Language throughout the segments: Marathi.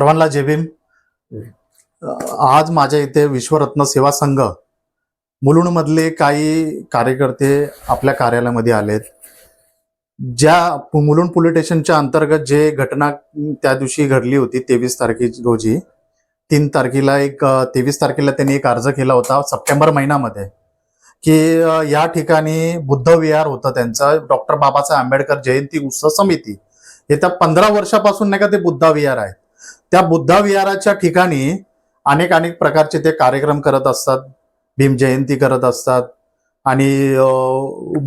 सर्वांना जे भीम आज माझ्या इथे विश्वरत्न सेवा संघ मुलुंडमधले काही कार्यकर्ते आपल्या कार्यालयामध्ये आलेत. ज्या मुलुंड पोलीस स्टेशनच्या अंतर्गत जे घटना त्या दिवशी घडली होती तेवीस तारखे रोजी तीन तारखेला एक तेवीस तारखेला त्यांनी एक अर्ज केला होता सप्टेंबर महिन्यामध्ये की या ठिकाणी बुद्ध विहार होतं त्यांचं. डॉक्टर बाबासाहेब आंबेडकर जयंती उत्सव समिती. येत्या पंधरा वर्षापासून नाही का ते बुद्धा विहार आहे. त्या बुद्धा विहाराच्या ठिकाणी अनेक अनेक प्रकारचे ते कार्यक्रम करत असतात भीम जयंती करत असतात आणि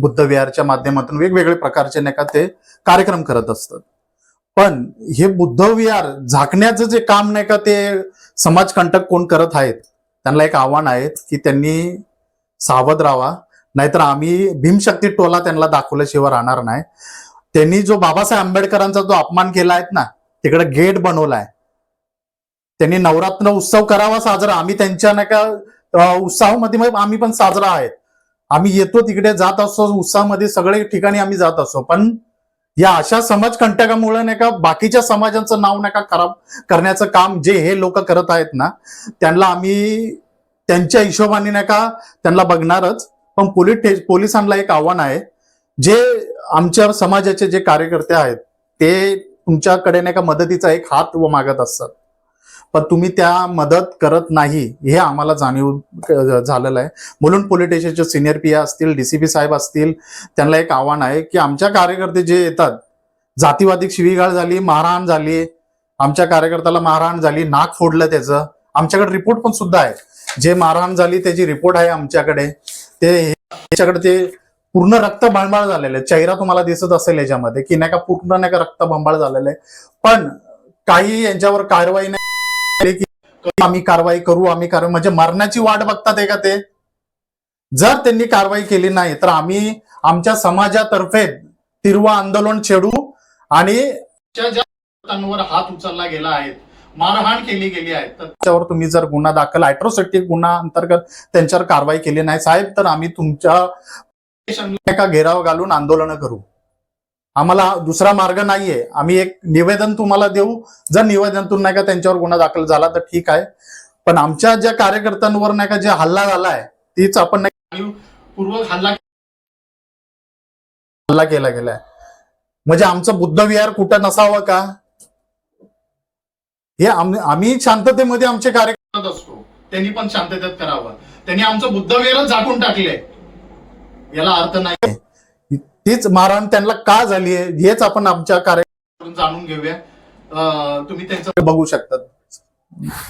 बुद्ध विहारच्या माध्यमातून वेगवेगळे प्रकारचे नाही का ते कार्यक्रम करत असतात. पण हे बुद्ध विहार झाकण्याचं जे काम नाही का ते समाजकंटक कोण करत आहेत त्यांना एक आव्हान आहे की त्यांनी सावध राहावा. नाहीतर आम्ही भीमशक्ती टोला त्यांना दाखवल्याशिवाय राहणार नाही. त्यांनी जो बाबासाहेब आंबेडकरांचा जो अपमान केला आहे ना तिकडे गेट बनवलाय. त्यांनी नवरात्र उत्सव करावा साजरा. आम्ही त्यांच्या नाही का उत्साहामध्ये आम्ही पण साजरा आहेत. आम्ही येतो तिकडे जात असतो उत्साहामध्ये सगळे ठिकाणी आम्ही जात असतो पण या अशा समाज कंटकामुळे नाही का बाकीच्या समाजांचं नाव नाही का खराब करण्याचं काम जे हे लोक करत आहेत ना त्यांना आम्ही त्यांच्या हिशोबाने नाही का त्यांना बघणारच. पण पोलीस पोलिसांना एक आव्हान आहे. जे आमच्या समाजाचे जे कार्यकर्ते आहेत ते तुमच्याकडे नाही का मदतीचा एक हात व मागत असतात. पण तुम्ही त्या मदत करत नाही हे आम्हाला जाणीव झालेलं आहे. मुलुंड पोलीस स्टेशनचे सिनियर पी असतील डीसीपी साहेब असतील त्यांना एक आव्हान आहे की आमच्या कार्यकर्ते जे येतात जातीवादी शिवीगाळ झाली मारहाण झाली आमच्या कार्यकर्त्याला मारहाण झाली नाक फोडलं त्याचं. आमच्याकडे रिपोर्ट पण सुद्धा आहे. जे मारहाण झाली त्याची रिपोर्ट आहे आमच्याकडे. ते त्याच्याकडे ते पूर्ण रक्त भांबाळ झालेलं आहे. चेहरा तुम्हाला दिसत असेल याच्यामध्ये की नाही का पूर्ण नाही का रक्त भांबाळ झालेलं आहे. पण काही यांच्यावर कारवाई नाही. की आम्ही कारवाई करू आम्ही कारवाई म्हणजे मरण्याची वाट बघतात आहे का ते? जर त्यांनी कारवाई केली नाही तर आम्ही आमच्या समाजातर्फे तिरवा आंदोलन छेडू आणि हात उचलला गेला आहे मारहाण केली गेली आहे तर त्याच्यावर तुम्ही जर गुन्हा दाखल ॲट्रोसिटी गुन्हा अंतर्गत त्यांच्यावर कारवाई केली नाही साहेब तर आम्ही तुमच्या एका घेराव घालून आंदोलन करू. आम्हाला दुसरा मार्ग नाहीये. आम्ही एक निवेदन तुम्हाला देऊ. जर निवेदनातून नाही का त्यांच्यावर गुन्हा दाखल झाला तर ठीक आहे. पण आमच्या ज्या कार्यकर्त्यांवर नाही का जे हल्ला झालाय तीच आपण नाही पूर्वक हल्ला हल्ला केला गेलाय. म्हणजे आमचं बुद्ध विहार कुठं नसावं का? हे आम्ही शांततेमध्ये आमचे कार्य करत असतो. त्यांनी पण शांततेत करावं. त्यांनी आमचं बुद्धविहारच झाकून टाकले याला अर्थ नाही. तीच मारहाण त्यांना का झाली आहे? हेच आपण आमच्या कार्यक्रमातून जाणून घेऊया. तुम्ही त्यांचं बघू शकता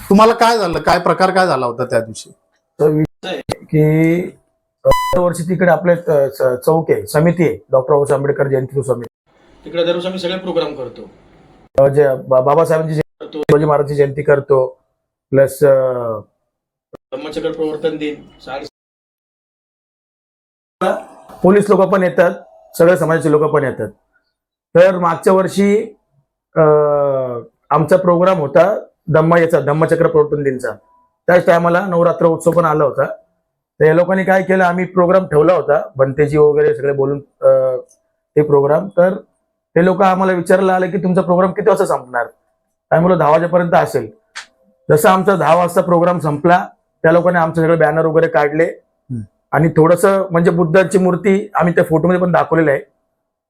तुम्हाला काय झालं? काय प्रकार काय झाला होता त्या दिवशी? तर विषय आहे की दरवर्षी तिकडे आपले चौक आहे समिती आहे. डॉक्टर बाबासाहेब आंबेडकर जयंती समिती. तिकडे दररोज आम्ही सगळे प्रोग्राम करतो. जे बा- बाबासाहेबांची जयंती करतो शिवाजी महाराजांची जयंती करतो प्लस धम्मचक्र प्रवर्तन दिन साडे पोलीस लोक पण येतात सगळ्या समाजाचे लोक पण येतात. तर मागच्या वर्षी आमचा प्रोग्राम होता धम्म याचा धम्मचक्र प्रवर्तन दिनचा. त्याच टायमाला नवरात्र उत्सव पण आला होता. तर या लोकांनी काय केलं आम्ही प्रोग्राम ठेवला होता बनतेजी वगैरे सगळे बोलून ते प्रोग्राम. तर ते लोक आम्हाला विचारायला आले की तुमचा प्रोग्राम किती वाजता संपणार? काय म्हणलो दहा वाजेपर्यंत असेल. जसा आमचा दहा वाजता प्रोग्राम संपला त्या लोकांनी आमचे सगळे बॅनर वगैरे काढले. आणि थोडस म्हणजे बुद्धांची मूर्ती आम्ही त्या फोटोमध्ये पण दाखवलेलं आहे.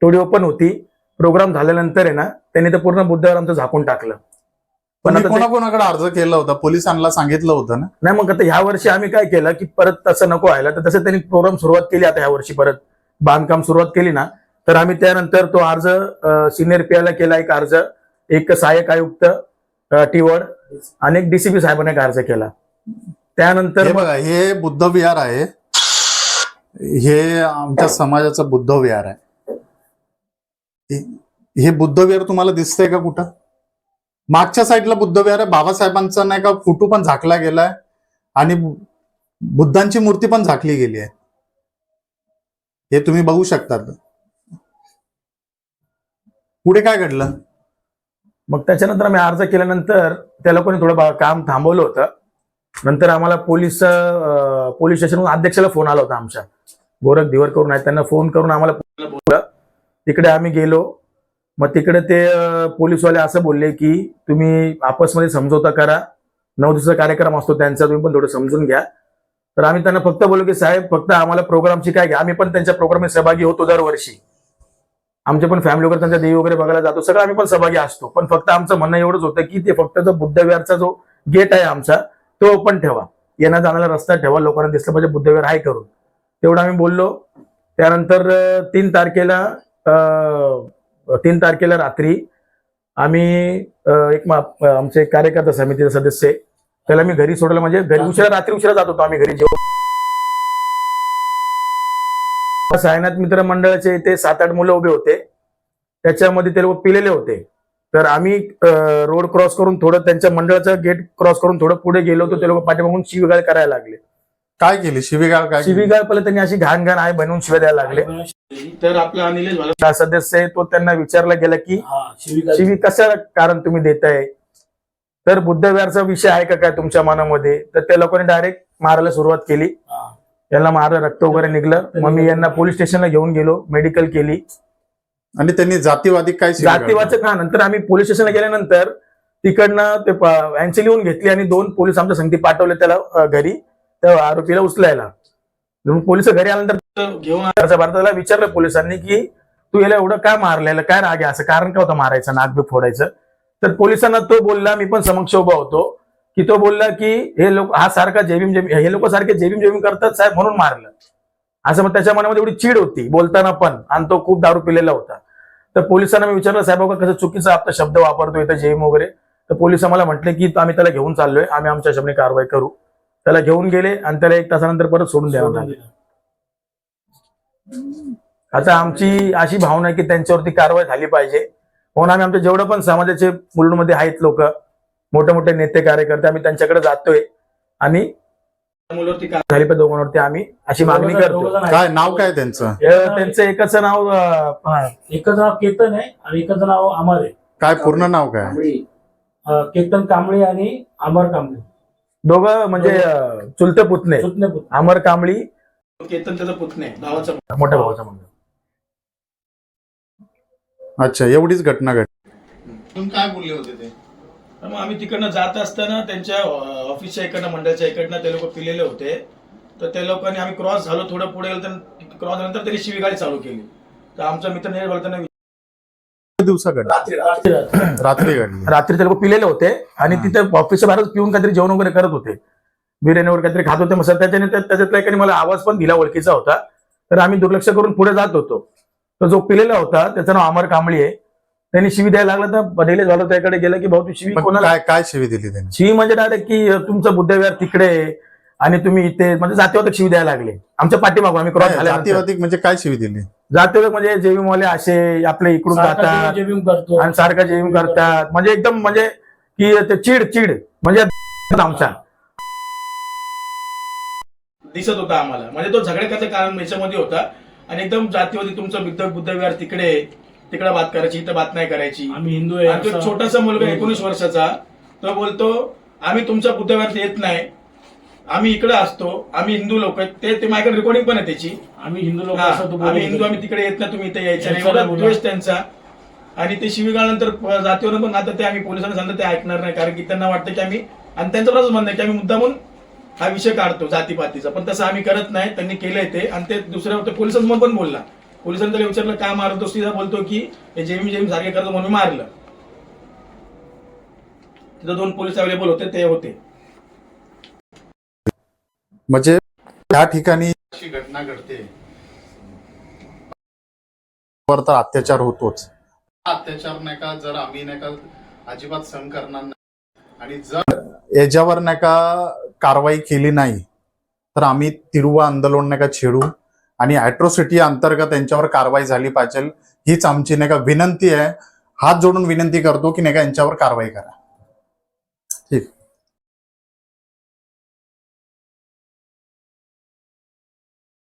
थोडी ओपन होती. प्रोग्राम झाल्यानंतर आहे ना त्यांनी ते पूर्ण बुद्धावर आमचं झाकून टाकलं. पण कोणाकोणाकडे अर्ज केला होता? पोलिसांना सांगितलं होतं ना? नाही मग आता ह्या वर्षी आम्ही काय केलं की परत तसं नको व्हायला. तर तसं त्यांनी प्रोग्राम सुरुवात केली आता ह्या वर्षी परत. बांधकाम सुरुवात केली ना तर आम्ही त्यानंतर तो अर्ज सिनियर पीआयला केला एक अर्ज. एक सहाय्यक आयुक्त टिवड आणि एक डीसीपी साहेबांनी एक अर्ज केला. त्यानंतर बघा हे बुद्ध विहार आहे. हे आमच्या समाजाचं बुद्ध विहार आहे. हे- हे बुद्ध विहार तुम्हाला दिसतंय का कुठं? मागच्या साईडला बुद्ध विहार आहे बाबासाहेबांचा नाही का फोटो पण झाकला गेलाय आणि बुद्धांची मूर्ती पण झाकली गेली आहे. हे तुम्ही बघू शकता. पुढे काय घडलं? मग त्याच्यानंतर आम्ही अर्ज केल्यानंतर त्या लोकांनी थोडं काम थांबवलं होतं. नंतर आम्हाला पोलीस पोलीस स्टेशनहून अध्यक्षाला फोन आला होता आमच्या. गोरख दिवर करून आहेत त्यांना फोन करून आम्हाला बोलवलं. तिकडे आम्ही गेलो. मग तिकडे ते पोलीसवाले असं बोलले की तुम्ही आपसमध्ये समजोता करा. नऊ दिवसाचा कार्यक्रम असतो त्यांचा तुम्ही पण थोडं समजून घ्या. तर आम्ही त्यांना फक्त बोललो की साहेब फक्त आम्हाला प्रोग्रामची काय घ्या. आम्ही पण त्यांच्या प्रोग्राममध्ये सहभागी होतो दरवर्षी. आमचे पण फॅमिली वगैरे त्यांच्या देवी वगैरे बघायला जातो. सगळं आम्ही पण सहभागी असतो. पण फक्त आमचं म्हणणं एवढंच होतं की ते फक्त जो बुद्धविहारचा जो गेट आहे आमचा तो ओपन ठेवा. येण्या जाण्याला रस्ता ठेवा लोकांना दिसलं पाहिजे बुद्धविहार आहे करून. तेवढं आम्ही बोललो. त्यानंतर तीन तारखेला तीन तारखेला रात्री आम्ही एक आमचे कार्यकर्ता समितीचे सदस्य. त्याला मी घरी सोडलं. म्हणजे घरी उशिरा रात्री उशिरा जात होतो आम्ही घरी जेवण सायनाथ मित्र मंडळाचे ते सात आठ मुलं उभे होते. त्याच्यामध्ये ते लोक पिलेले होते. तर आम्ही रोड क्रॉस करून थोडं त्यांच्या मंडळाचं गेट क्रॉस करून थोडं पुढे गेलो होतो ते लोक पाठीमागून शिवीगाळ करायला लागले. काय केली? शिवीगाळ काय केली? शिवीगाळ पहिले त्यांनी अशी घाण घाण आहे बनवून शिव्या द्यायला लागले. तर आपला हा सदस्य आहे तो त्यांना विचारला गेला की शिवी कशा कारण तुम्ही देताय? तर बुद्धविहारचा विषय आहे का काय तुमच्या मनामध्ये? तर त्या लोकांनी डायरेक्ट मारायला सुरुवात केली. यांना मारलं रक्त वगैरे निघलं. मग मी यांना पोलीस स्टेशनला घेऊन गेलो मेडिकल केली. आणि त्यांनी जातीवादी काय? जातीवाचक हा नंतर आम्ही पोलीस स्टेशनला गेल्यानंतर तिकडनं ते यांची लिहून घेतली आणि दोन पोलीस आमच्या संगती पाठवले त्याला घरी त्या आरोपीला उचलायला. पोलीस घरी आल्यानंतर घेऊन भारताला विचारलं पोलिसांनी की तू याला एवढं काय मारलेलं? काय राग आहे? असं कारण काय होतं मारायचं नाक बी फोडायचं? तर पोलिसांना तो बोलला मी पण समक्ष उभा होतो की तो बोलला की हे लोक हा सारखा जेबीम जेबीम हे लोक सारखे जेबीम जेबीम करतात साहेब म्हणून मारलं. असं मग त्याच्या मनामध्ये एवढी चीड होती बोलताना पण. आणि तो खूप दारू पिलेला होता. तर पोलिसांना मी विचारलं साहेब बघा कसं चुकीचा आपला शब्द वापरतो इथं जेबीम वगैरे? तर पोलीस आम्हाला म्हटले की आम्ही त्याला घेऊन चाललोय आम्ही आमच्या शब्दाने कारवाई करू. त्याला घेऊन गेले आणि त्याला एक तासानंतर परत सोडून द्यावं लागलं. आता आमची अशी भावना आहे की त्यांच्यावरती कारवाई झाली पाहिजे. म्हणून आम्ही आमच्या जेवढं पण समाजाचे मुलुंडमध्ये आहेत लोक मोठे मोठे नेते कार्यकर्ते आम्ही त्यांच्याकडे जातोय. आणि मुलावरती झाली दोघांवरती आम्ही अशी मागणी करतो. काय नाव काय त्यांचं? अं, त्यांचं एकच नाव अं, हा, एकच नाव केतन आहे आणि एकच नाव अमर आहे. काय पूर्ण नाव काय? अं, केतन कांबळे आणि अमर कांबळे. दोघं म्हणजे अं, चुलते पुतणे. सुटणे पुत्र. अमर कांबळी. केतन त्याचा पुतणे भावाचा मोठ्या भावाचा मुलगा. अच्छा एवढीच घटना घडली. तुम्ही काय बोलले होते ते? तर मग आम्ही तिकडनं जात असताना त्यांच्या ऑफिसच्या इकडनं मंडळाच्या इकडनं ते लोक पिलेले होते. तर त्या लोकांनी आम्ही क्रॉस झालो थोडं पुढे गेलो तर क्रॉस झाल्यानंतर त्यांनी शिवीगाडी चालू केली. तर आमचा मित्र नाही बोलताना रात्री रात्री रात्री. घडली रात्री ते लोक पिलेले होते आणि तिथे ऑफिसच्या बाहेरच पिऊन काहीतरी जेवण वगैरे करत होते. बिर्याणी वगैरे काहीतरी खात होते मग सर त्याच्याने त्या- त्याच्यातला एकाने मला आवाज पण दिला ओळखीचा होता. तर आम्ही दुर्लक्ष करून पुढे जात होतो. तो जो पिलेला होता त्याचं नाव अमर कांबळी आहे. त्यांनी शिवी द्यायला लागला तर बनेले झालं त्याकडे गेलं की भाऊ तू शिवी पण कोणाला काय काय शिवी दिली त्यांनी? शिवी म्हणजे डायरेक्ट की तुमचं बुद्धविहार तिकडे आहे आणि तुम्ही इथे म्हणजे जातीवादक शिवी द्यायला लागले. आमच्या पाठीमागून आम्ही क्रॉस झाल्यानंतर. जातीवादी म्हणजे काय शिवी दिली? जातीवादक म्हणजे जेवीमवाले असे आपले इकडून सारखा जातात. करतो. आणि सारखा जेविंग करतात. म्हणजे एकदम म्हणजे की ते चिड चिड. म्हणजे आमचा. दिसत होता आम्हाला. म्हणजे तो झगड्याचं कारण याच्यामध्ये होता. आणि एकदम जातीवादी तुमचं बुद्ध बुद्धविहार तिकडे आहे, तिकडे बात करायची इथं बात नाही करायची. आम्ही हिंदू आहे आणि तो असं- छोटासा मुलगा एकोणीस वर्षाचा तो बोलतो आम्ही तुमच्या बुद्धविहार येत नाही. आम्ही इकडे असतो आम्ही हिंदू लोक आहेत. ते ते माझ्याकडे रेकॉर्डिंग पण आहे त्याची. आम्ही हिंदू लोक हा, असं तू आम्ही हिंदू आम्ही. तिकडे येत नाही तुम्ही इथे यायचं नाही. एवढा. द्वेष त्यांचा. आणि ते शिवीगाळनंतर प- जातीवर पण आता ते आम्ही पोलिसांना सांगतो ते ऐकणार नाही. कारण की त्यांना वाटतं की आम्ही आणि त्यांचं असंच म्हणणं आहे की आम्ही मुद्दामून हा विषय काढतो जातीपातीचा. पण तसं आम्ही करत नाही त्यांनी केलंय ते. आणि ते दुसऱ्या ते पोलिसांसमोर पण बोलला. पोलिसांनी त्याला विचारलं का मारतो सीधा बोलतो की हे जेमी जेमी सारखे करतो म्हणून मी मारलं. तिथं दोन पोलीस अवेलेबल होते ते होते. म्हणजे त्या ठिकाणी अशी घटना घडते. वर तर अत्याचार होतोच. अत्याचार नाही का जर आम्ही नाही का अजिबात सहन करणार नाही. आणि जर याच्यावर नाही का कारवाई केली नाही तर आम्ही तिरुवा आंदोलन नाही का छेडू? आणि अॅट्रोसिटी अंतर्गत यांच्यावर कारवाई झाली पाहिजे. हीच आमची नाही का विनंती आहे. हात जोडून विनंती करतो की नाही का यांच्यावर कारवाई करा. ठीक.